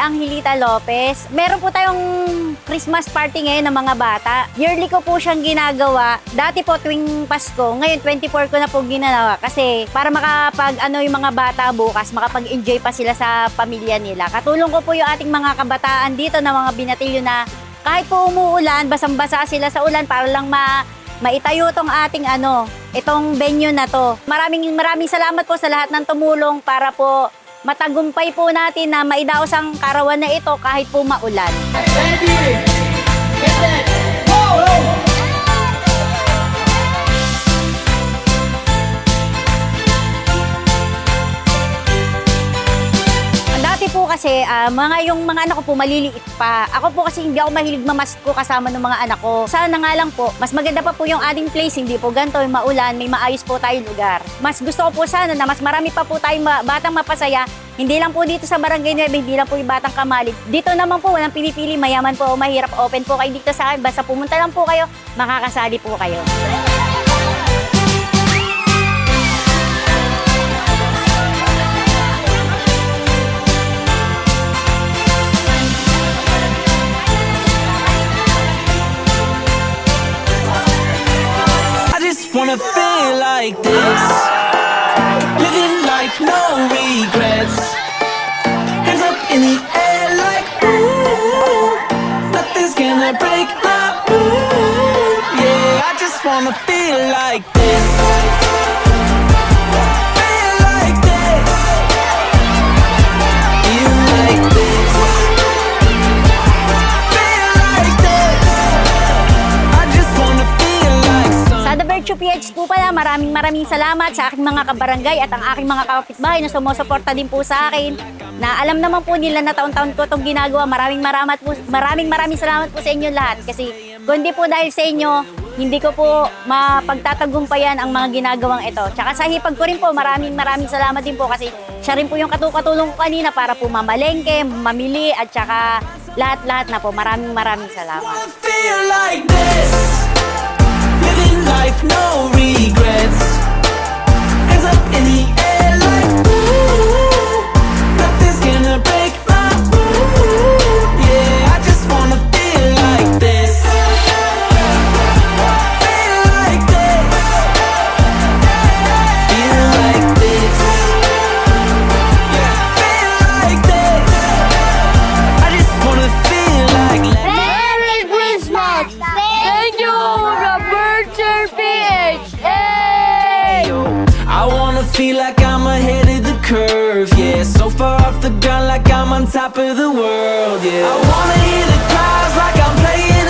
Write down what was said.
Angelita Lopez. Meron po tayong Christmas party ngayon ng mga bata. Yearly ko po siyang ginagawa. Dati po tuwing Pasko, ngayon 24 ko na po ginagawa kasi para makapag ano yung mga bata bukas, makapag-enjoy pa sila sa pamilya nila. Katulong ko po yung ating mga kabataan dito na mga binatilyo na kahit po umuulan, basang-basa sila sa ulan para lang ma maitayo tong ating ano, itong venue na to. Maraming maraming salamat po sa lahat ng tumulong para po matagumpay po natin na maidaos ang karawan na ito kahit po maulan. Dati po kasi, ah, mga yung mga anak ko po maliliit pa. Ako po kasi hindi ako mahilig mamasko kasama ng mga anak ko. Sana nga lang po, mas maganda pa po yung ating place, hindi po ganito, yung maulan, may maayos po tayong lugar. Mas gusto ko po sana na mas marami pa po tayong ma- batang mapasaya, hindi lang po dito sa Barangay Nueva, hindi lang po yung batang kamalig. Dito naman po, walang pinipili, mayaman po o mahirap, open po kayo dito sa akin. Basta pumunta lang po kayo, makakasali po kayo. Wanna feel like this. Living life, no regrets. Hands up in the air like ooh. Nothing's gonna break my mood. Yeah, I just wanna feel like this. Virtue PH po pala, maraming maraming salamat sa aking mga kabarangay at ang aking mga kapitbahay na sumusuporta din po sa akin. Na alam naman po nila na taon-taon ko itong ginagawa. Maraming maraming po, maraming maraming salamat po sa inyo lahat. Kasi kundi po dahil sa inyo, hindi ko po mapagtatagumpayan ang mga ginagawang ito. Tsaka sa hipag ko rin po, maraming maraming salamat din po kasi siya rin po yung katulong ko kanina para po mamalengke, mamili at tsaka lahat-lahat na po. Maraming maraming salamat. Living life, no regrets. I'm ahead of the curve, yeah. So far off the ground, like I'm on top of the world, yeah. I wanna hear the crowds like I'm playing